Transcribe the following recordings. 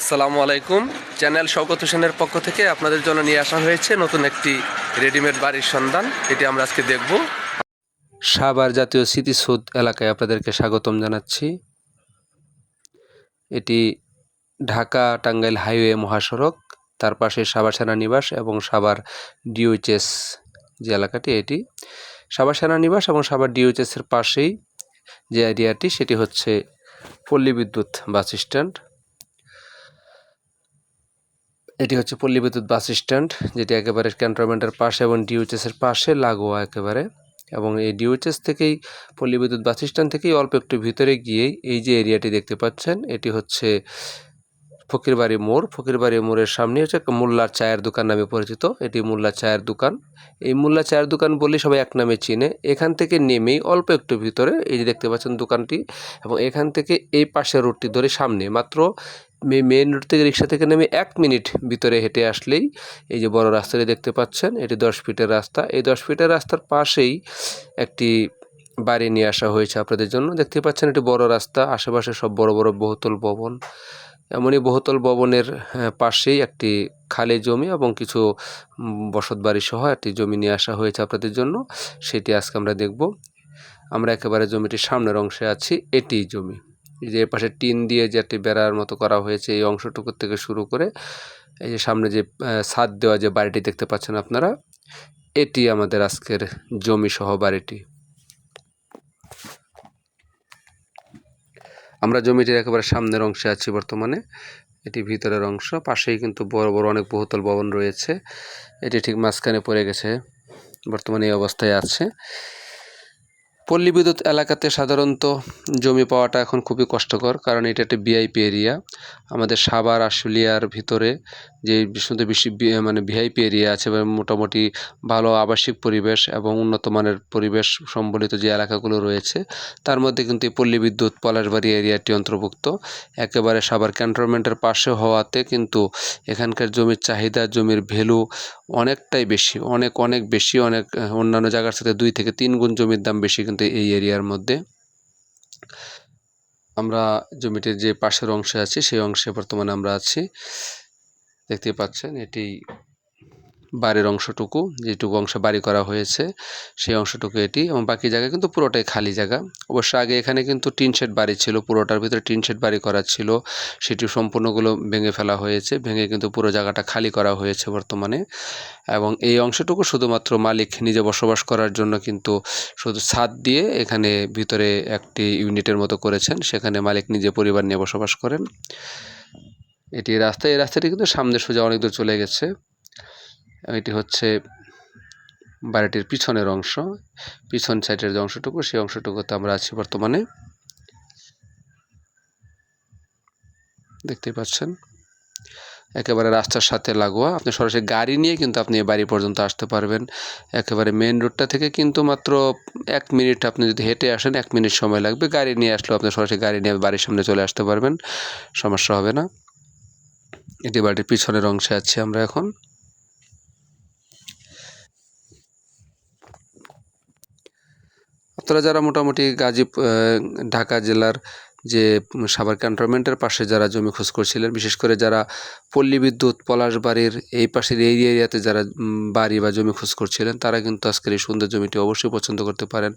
আসসালামু আলাইকুম। চ্যানেল শওকত হোসেনের পক্ষ থেকে আপনাদের জন্য নিয়ে আসা হয়েছে নতুন একটি রেডিমেড বাড়ির সন্ধান। এটি আমরা আজকে দেখব। সাবার জাতীয় স্মৃতিসৌধ এলাকায় আপনাদেরকে স্বাগতম জানাচ্ছি। এটি ঢাকা টাঙ্গাইল হাইওয়ে মহাসড়ক, তার পাশে সাভার সেনানিবাস এবং সাভার ডিওএইচএস যে এলাকাটি এটি। সাভার সেনানিবাস এবং সাভার ডিওএইচএস এর পাশেই যে এরিয়াটি, সেটি হচ্ছে পল্লী বিদ্যুৎ বাস স্ট্যান্ড। এটি হচ্ছে পল্লী বিদ্যুৎ বাস স্ট্যান্ড, যেটি একেবারে ক্যান্টনমেন্টের পাশে এবং ডিউএইচএস এর পাশে লাগোয়া একেবারে। এবং এই ডিউএইচএস থেকেই, পল্লী বিদ্যুৎ বাস স্ট্যান্ড থেকেই অল্প একটু ভিতরে গিয়েই এই যে এরিয়াটি দেখতে পাচ্ছেন, এটি হচ্ছে ফকিরবাড়ি মোড়। ফকিরবাড়ি মোড়ের সামনে হচ্ছে মোল্লার চায়ের দোকান নামে পরিচিত। এটি মোল্লা চায়ের দোকান। এই মোল্লা চায়ের দোকান বলেই সবাই এক নামে চিনে। এখান থেকে নেমেই অল্প একটু ভিতরে এই যে দেখতে পাচ্ছেন দোকানটি এবং এখান থেকে এই পাশের রোডটি ধরে সামনে। মাত্র মেন রোড থেকে রিক্সা থেকে নেমে এক মিনিট ভিতরে হেঁটে আসলেই এই যে বড় রাস্তাটি দেখতে পাচ্ছেন এটি দশ ফিটের রাস্তা। এই দশ ফিটের রাস্তার পাশেই একটি বাড়ি নিয়ে আসা হয়েছে আপনাদের জন্য। দেখতে পাচ্ছেন এটি বড় রাস্তা আশেপাশে সব বড় বড় বহুতল ভবন। এমনই বহুতল ভবনের হ্যাঁ, পাশেই একটি খালি জমি এবং কিছু বসত বাড়ি সহ একটি জমি নিয়ে আসা হয়েছে আপনাদের জন্য। সেটি আজকে আমরা দেখব। আমরা একেবারে জমিটির সামনের অংশে আছি এটি জমি। এই যে পাশে টিন দিয়ে যে একটি বেড়ার মতো করা হয়েছে, এই অংশটুকু থেকে শুরু করে এই যে সামনে যে ছাদ দেওয়া যে বাড়িটি দেখতে পাচ্ছেন আপনারা, এটি আমাদের আজকের জমি সহ বাড়িটি। আমরা জমিটির একেবারে সামনের অংশে আছি বর্তমানে। এটি ভিতরের অংশ, পাশেই কিন্তু বড় বড় অনেক বহুতল ভবন রয়েছে। এটি ঠিক মাঝখানে পড়ে গেছে, বর্তমানে এই অবস্থায় আছে। পল্লী বিদ্যুৎ এলাকাতে সাধারণত জমি পাওয়াটা এখন খুবই কষ্টকর, কারণ এটা একটা ভিআইপি এরিয়া আমাদের সাভার, আশুলিয়ার ভিতরে যে বিশুদ্ধ বেশি মানে ভিআইপি এরিয়া আছে এবং মোটামুটি ভালো আবাসিক পরিবেশ এবং উন্নত মানের পরিবেশ সম্বলিত যে এলাকাগুলো রয়েছে, তার মধ্যে কিন্তু এই পল্লী বিদ্যুৎ পলাশবাড়ি এরিয়াটি অন্তর্ভুক্ত। একেবারে সাভার ক্যান্টনমেন্টের পাশে হওয়াতে কিন্তু এখানকার জমির চাহিদা, জমির ভ্যালু অনেকটাই বেশি, অনেক অনেক বেশি, অনেক, অন্যান্য জায়গার সাথে দুই থেকে তিন গুণ জমির দাম বেশি কিন্তু এই এরিয়ার মধ্যে। আমরা জমিটির যে পাশের অংশে আছি, সেই অংশে বর্তমানে আমরা আছি। দেখতে পাচ্ছেন, এটি বাড়ির অংশটুকু যেটুকু অংশ বাড়ি করা হয়েছে, সেই অংশটুকু এটি এবং বাকি জায়গা কিন্তু পুরোটাই খালি জায়গা। অবশ্য আগে এখানে কিন্তু টিন শেড বাড়ি ছিল, পুরোটার ভিতরে টিন শেড বাড়ি করা ছিল, সেটি সম্পূর্ণগুলো ভেঙে ফেলা হয়েছে, ভেঙে কিন্তু পুরো জায়গাটা খালি করা হয়েছে বর্তমানে। এবং এই অংশটুকু শুধুমাত্র মালিক নিজে বসবাস করার জন্য কিন্তু শুধু ছাদ দিয়ে এখানে ভিতরে একটি ইউনিটের মতো করেছেন, সেখানে মালিক নিজে পরিবার নিয়ে বসবাস করেন। এটি রাস্তা এই রাস্তাটি কিন্তু সামনে সোজা অনেক দূর চলে গেছে। এটি হচ্ছে বাড়িটির পিছনের অংশ। পিছন সাইডের যে অংশটুকু, সেই অংশটুকুতে আমরা আছি বর্তমানে। দেখতেই পাচ্ছেন? একেবারে রাস্তার সাথে লাগোয়া। আপনি সরাসরি গাড়ি নিয়ে কিন্তু আপনি বাড়ি পর্যন্ত আসতে পারবেন। একেবারে মেন রোডটা থেকে কিন্তু মাত্র এক মিনিট আপনি যদি হেঁটে আসেন, এক মিনিট সময় লাগবে। গাড়ি নিয়ে আসলেও আপনি সরাসরি গাড়ি নিয়ে বাড়ির সামনে চলে আসতে পারবেন। সমস্যা হবে না। এটি বাড়ির পিছনের অংশে আছি আমরা এখন। আপনারা যারা মোটামুটি গাজী ঢাকা জেলার যে সাভার ক্যান্টনমেন্টের পাশে যারা জমি খোঁজ করছিলেন, বিশেষ করে যারা পল্লী বিদ্যুৎ, পলাশবাড়ির এই পাশের এই এরিয়াতে যারা বাড়ি বা জমি খোঁজ করছিলেন, তারা কিন্তু আজকের এই সুন্দর জমিটি অবশ্যই পছন্দ করতে পারেন।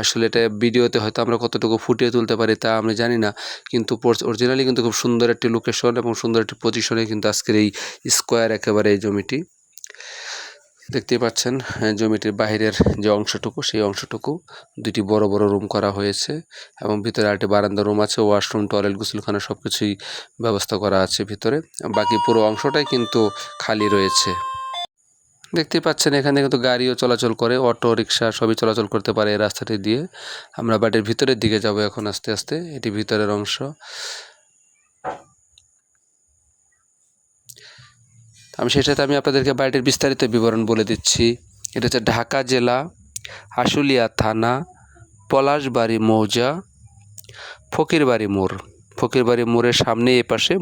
আসলে এটা ভিডিওতে হয়তো আমরা কতটুকু ফুটিয়ে তুলতে পারি তা আমি জানি না, কিন্তু অরিজিনালি কিন্তু খুব সুন্দর একটি লোকেশন এবং সুন্দর একটি পজিশনে কিন্তু আজকের এই স্কোয়ার একেবারে এই জমিটি। দেখতেই পাচ্ছেন জমিটির বাইরের যে অংশটুকু, সেই অংশটুকু দুটি বড় বড় রুম করা হয়েছে এবং ভিতরে আরেকটি বারান্দা রুম আছে, ওয়াশরুম, টয়লেট, গোসলখানা সব কিছুই ব্যবস্থা করা আছে ভিতরে। বাকি পুরো অংশটাই কিন্তু খালি রয়েছে। দেখতে পাচ্ছেন, এখানে কিন্তু গাড়িও চলাচল করে, অটো, রিক্সা সবই চলাচল করতে পারে এই রাস্তাটি দিয়ে। আমরা বাড়ির ভিতরের দিকে যাব এখন আস্তে আস্তে, এটি ভিতরের অংশ। আমি সাথে আমি আপনাদেরকে বাড়িটির বিস্তারিত বিবরণ বলে দিচ্ছি। এটা হচ্ছে ঢাকা জেলা, আশুলিয়া থানা, পলাশবাড়ি মৌজা, ফকিরবাড়ি মোড়। ফকিরবাড়ি মোড়ের সামনে এ পাশে।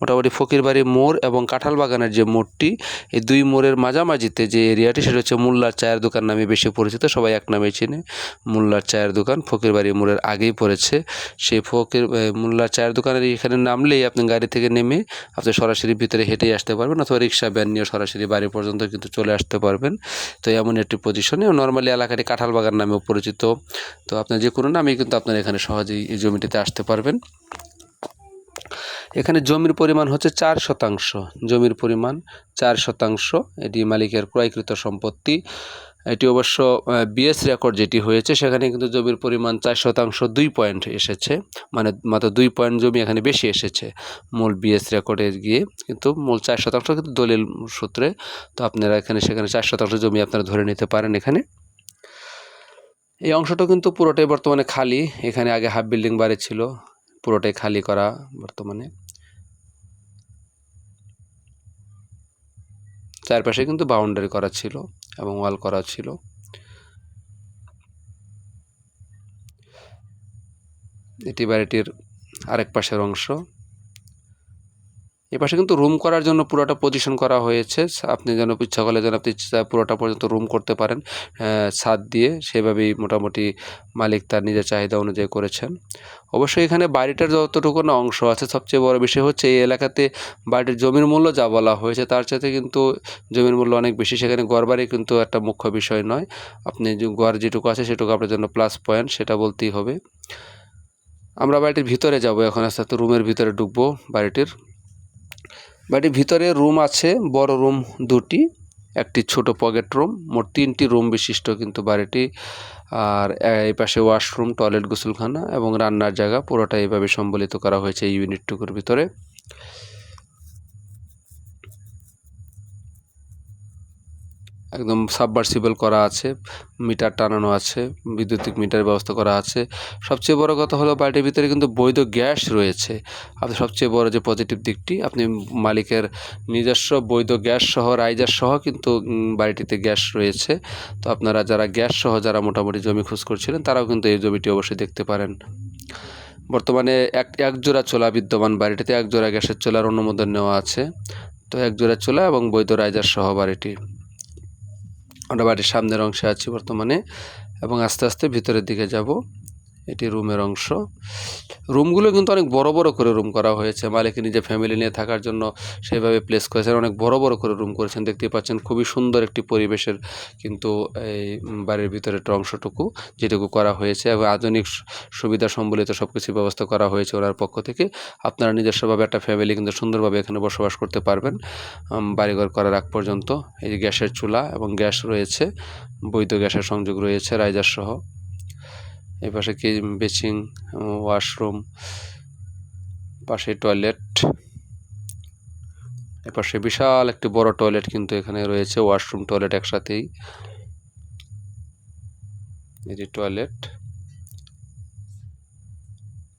মোটামুটি ফকিরবাড়ি মোড় এবং কাঁঠাল বাগানের যে মোড়টি, এই দুই মোড়ের মাঝামাঝিতে যে এরিয়াটি, সেটা হচ্ছে মোল্লার চায়ের দোকান নামে বেশি পরিচিত, সবাই এক নামে চিনে। মোল্লার চায়ের দোকান ফকিরবাড়ি মোড়ের আগেই পড়েছে। সেই ফকির মোল্লার চায়ের দোকানের এখানে নামলেই আপনি গাড়ি থেকে নেমে আপনি সরাসরি ভিতরে হেঁটেই আসতে পারবেন অথবা রিক্সা, ভ্যান নিয়ে সরাসরি বাড়ি পর্যন্ত কিন্তু চলে আসতে পারবেন। তো এমন একটি পজিশনে। নর্মালি এলাকাটি কাঁঠাল বাগান নামেও পরিচিত। তো আপনার যে কোনো নামেই কিন্তু আপনার এখানে সহজেই এই জমিটিতে আসতে পারবেন। এখানে জমির পরিমাণ হচ্ছে চার শতাংশ। জমির পরিমাণ চার শতাংশ। এটি মালিকের ক্রয়কৃত সম্পত্তি। এটি অবশ্য বিএস রেকর্ড যেটি হয়েছে, সেখানে কিন্তু জমির পরিমাণ চার শতাংশ দুই পয়েন্ট এসেছে। মানে মাত্র দুই পয়েন্ট জমি এখানে বেশি এসেছে মূল বিএস রেকর্ডে গিয়ে। কিন্তু মূল চার শতাংশ কিন্তু দলিল সূত্রে। তো আপনারা এখানে, সেখানে চার শতাংশ জমি আপনারা ধরে নিতে পারেন এখানে। এই অংশটা কিন্তু পুরোটাই বর্তমানে খালি। এখানে আগে হাফ বিল্ডিং বাড়ি ছিল, পুরোটাই খালি করা বর্তমানে। চারপাশে কিন্তু বাউন্ডারি করা ছিল এবং ওয়াল করা ছিল। এটি বাড়িটির আরেক পাশের অংশ। এ পাশে কিন্তু রুম করার জন্য পুরোটা পজিশন করা হয়েছে। আপনি যেন ইচ্ছা করলে যেন আপনি পুরোটা পর্যন্ত রুম করতে পারেন। ছাদ দিয়ে সেভাবেই মোটামুটি মালিক তার নিজের চাহিদা অনুযায়ী করেছেন। অবশ্যই এখানে বাড়িটার যতটুকু না অংশ আছে, সবচেয়ে বড় বিষয় হচ্ছে এই এলাকাতে বাড়ির জমির মূল্য যা বলা হয়েছে, তার সাথে কিন্তু জমির মূল্য অনেক বেশি। সেখানে গড় বাড়ি কিন্তু একটা মুখ্য বিষয় নয়। আপনি গড় যেটুকু আছে, সেটুকু আপনার জন্য প্লাস পয়েন্ট সেটা বলতেই হবে। আমরা বাড়িটির ভিতরে যাব এখন, আস্তে আস্তে রুমের ভিতরে ঢুকবো বাড়িটির। বাড়ির ভিতরে রুম আছে, বড় রুম দুটি, একটি ছোট পকেট রুম, মোট তিনটি রুম বিশিষ্ট কিন্তু বাড়িটি। আর এই পাশে ওয়াশরুম, টয়লেট, গোসলখানা এবং রান্নার জায়গা পুরোটা এইভাবে সম্বলিত করা হয়েছে এই ইউনিটটুকুর ভিতরে। একদম সাবমার্সিবল করা আছে, মিটার টানানো আছে, বৈদ্যুতিক মিটারের ব্যবস্থা করা আছে। সবচেয়ে বড় কথা হলো বাড়িটির ভিতরে কিন্তু বৈধ গ্যাস রয়েছে। আপনি সবচেয়ে বড় যে পজিটিভ দিকটি, আপনি মালিকের নিজস্ব বৈধ গ্যাস সহ রাইজার সহ কিন্তু বাড়িটিতে গ্যাস রয়েছে। তো আপনারা যারা গ্যাস সহ, যারা মোটামুটি জমি খোঁজ করছিলেন, তারাও কিন্তু এই জমিটি অবশ্যই দেখতে পারেন। বর্তমানে এক এক জোড়া চোলা বিদ্যমান বাড়িটিতে এক জোড়া গ্যাসের চোলার অনুমোদন নেওয়া আছে। তো এক জোড়া চোলা এবং বৈধ রাইজার সহ বাড়িটি। আমরা বাড়ির সামনের অংশে আছি বর্তমানে এবং আস্তে আস্তে ভিতরের দিকে যাব। এটি রুমের অংশ। রুমগুলো কিন্তু অনেক বড় বড় করে রুম করা হয়েছে। মালিক নিজে ফ্যামিলি নিয়ে থাকার জন্য সেভাবে প্লেস করেছেন। অনেক বড় বড় করে রুম করেছেন। দেখতেই পাচ্ছেন খুবই সুন্দর একটি পরিবেশের কিন্তু এই বাড়ির ভিতরের একটা অংশটুকু যেটুকু করা হয়েছে এবং আধুনিক সুবিধা সম্বলিত সব কিছু ব্যবস্থা করা হয়েছে ওনার পক্ষ থেকে। আপনারা নিজস্বভাবে একটা ফ্যামিলি কিন্তু সুন্দরভাবে এখানে বসবাস করতে পারবেন। বাড়িঘর করার আগ পর্যন্ত। এই গ্যাসের চুলা এবং গ্যাস রয়েছে, বৈধ গ্যাসের সংযোগ রয়েছে, রাইজার সহ। এই পাশে কি বেচিং ওয়াশরুম পাশে টয়লেট এপাশে বিশাল একটি বড় টয়লেট কিন্তু এখানে রয়েছে ওয়াশরুম টয়লেট একসাথেই। এটি টয়লেট।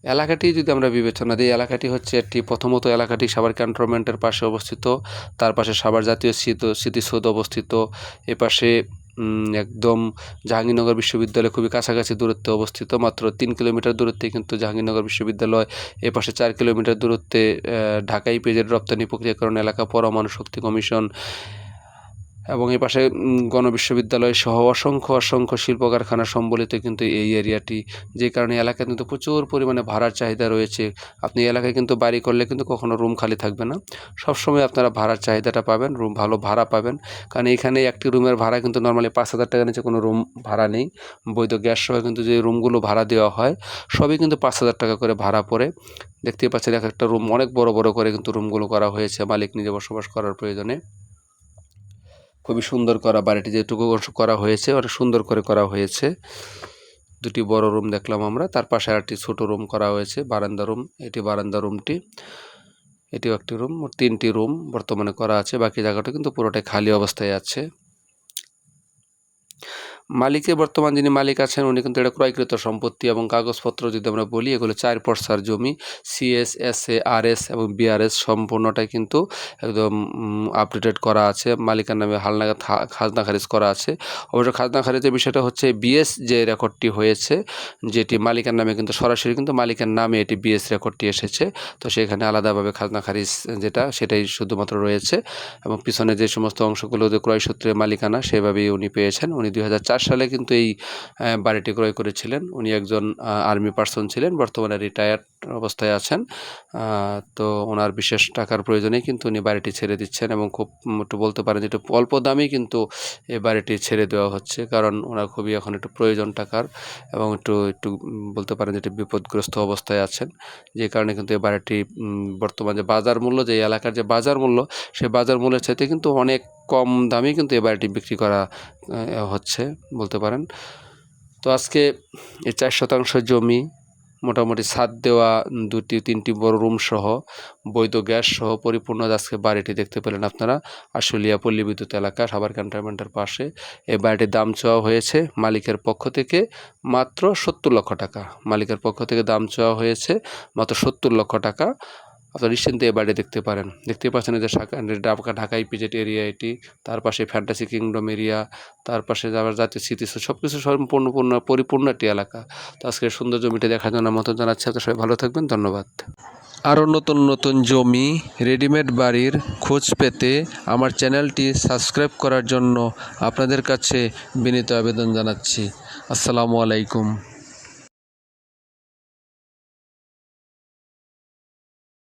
এলাকাটি যদি আমরা বিবেচনা দিই এলাকাটি হচ্ছে একটি প্রথমত এলাকাটি সাভার ক্যান্টনমেন্টের পাশে অবস্থিত তার পাশে সাভার জাতীয় স্মৃত স্মৃতিসৌধ অবস্থিত এ পাশে উম, একদম জাহাঙ্গীরনগর বিশ্ববিদ্যালয় খুবই কাছাকাছি দূরত্বে অবস্থিত, মাত্র তিন কিলোমিটার দূরত্বে কিন্তু জাহাঙ্গীরনগর বিশ্ববিদ্যালয়, এ পাশে চার কিলোমিটার দূরত্বে ঢাকাই পেজের রপ্তানি প্রক্রিয়াকরণ এলাকা, পরমাণু শক্তি কমিশন এবং এই পাশে গণবিশ্ববিদ্যালয় সহ অসংখ্য অসংখ্য শিল্প কারখানা সম্বলিত কিন্তু এই এরিয়াটি। যে কারণে এলাকায় কিন্তু প্রচুর পরিমাণে ভাড়ার চাহিদা রয়েছে। আপনি এলাকায় কিন্তু বাড়ি করলে কিন্তু কখনো রুম খালি থাকবে না। সবসময় আপনারা ভাড়ার চাহিদাটা পাবেন, রুম, ভালো ভাড়া পাবেন। কারণ এখানে একটি রুমের ভাড়া কিন্তু নর্মালি পাঁচ হাজার টাকার নিচে কোনো রুম ভাড়া নেই। বৈধ গ্যাস সহ কিন্তু যে রুমগুলো ভাড়া দেওয়া হয়, সবই কিন্তু পাঁচ হাজার টাকা করে ভাড়া পড়ে। দেখতেই পাচ্ছেন এক একটা রুম অনেক বড় বড় করে কিন্তু রুমগুলো করা হয়েছে মালিক নিজে বসবাস করার প্রয়োজনে। খুবই সুন্দর করা বাড়িটি যেটুকু অংশ করা হয়েছে, অনেক সুন্দর করে করা হয়েছে। দুটি বড় রুম দেখলাম আমরা, তার পাশে আরেকটি ছোট রুম করা হয়েছে, বারান্দা রুম, এটি বারান্দা রুমটি, এটিও একটি রুম, মোট তিনটি রুম বর্তমানে করা আছে, বাকি জায়গাটা কিন্তু পুরোটাই খালি অবস্থায় আছে। মালিকে, বর্তমান যিনি মালিক আছেন, উনি কিন্তু এটা ক্রয়কৃত সম্পত্তি এবং কাগজপত্র যদি আমরা বলি, এগুলো চার পর্সার জমি CS S A R S এবং বিআরএস সম্পূর্ণটাই কিন্তু একদম আপডেটেড করা আছে। মালিকার নামে হালনাগাদ খাজনা খারিজ করা আছে। অবশ্য খাজনা খারিজের বিষয়টা হচ্ছে বিএস যে রেকর্ডটি হয়েছে, যেটি মালিকার নামে কিন্তু সরাসরি কিন্তু মালিকের নামে এটি বিএস রেকর্ডটি এসেছে। তো সেখানে আলাদাভাবে খাজনা খারিজ যেটা, সেটাই শুধুমাত্র রয়েছে এবং পিছনে যে সমস্ত অংশগুলো যে ক্রয় সূত্রে মালিকানা, সেভাবেই উনি পেয়েছেন। উনি দু হাজার চার সালে কিন্তু এই বাড়িটি ক্রয় করেছিলেন। উনি একজন আর্মি পার্সন ছিলেন বর্তমানে রিটায়ার্ড অবস্থায় আছেন। তো ওনার বিশেষ টাকার প্রয়োজনেই কিন্তু উনি বাড়িটি ছেড়ে দিচ্ছেন এবং খুব একটু বলতে পারেন যে একটু অল্প দামেই কিন্তু এই বাড়িটি ছেড়ে দেওয়া হচ্ছে। কারণ ওনার খুবই এখন একটু প্রয়োজন টাকার এবং একটু একটু বলতে পারেন যে একটু বিপদগ্রস্ত অবস্থায় আছেন। যে কারণে কিন্তু এই বাড়িটি বর্তমান যে বাজার মূল্য, যে এলাকার যে বাজার মূল্য, সেই বাজার মূল্যের চাইতে কিন্তু অনেক কম দামে কিন্তু এই বাড়িটি বিক্রি করা হচ্ছে, বলতে পারেন। তো আজকে এই চার শতাংশ জমি মোটামুটি ছাদ দেওয়া দুটি, তিনটি বড় রুম সহ, বৈধ গ্যাস সহ পরিপূর্ণ আজকে বাড়িটি দেখতে পেলেন আপনারা আশুলিয়া পল্লী বিদ্যুৎ এলাকা সাবার ক্যান্টনমেন্টের পাশে। এই বাড়িটির দাম চাওয়া হয়েছে মালিকের পক্ষ থেকে মাত্র সত্তর লক্ষ টাকা। মালিকের পক্ষ থেকে দাম চাওয়া হয়েছে মাত্র সত্তর লক্ষ টাকা। আপনারা এই বাড়ি দেখতে পারেন। দেখতে পাচ্ছেন যে ঢাকা ঢাকা ইপিজেড এরিয়া এটি। তার পাশে ফ্যান্টাসি কিংডম এরিয়া তার পাশে আবার জাতীয় স্মৃতি সব কিছু সম্পূর্ণ পূর্ণ পরিপূর্ণ একটি এলাকা। তো আজকে সুন্দর জমিটি দেখার জন্য মতো জানাচ্ছি। আপনারা সবাই ভালো থাকবেন, ধন্যবাদ। আরও নতুন নতুন জমি রেডিমেড বাড়ির খোঁজ পেতে আমার চ্যানেলটি সাবস্ক্রাইব করার জন্য আপনাদের কাছে বিনীত আবেদন জানাচ্ছি। আসসালামু আলাইকুম।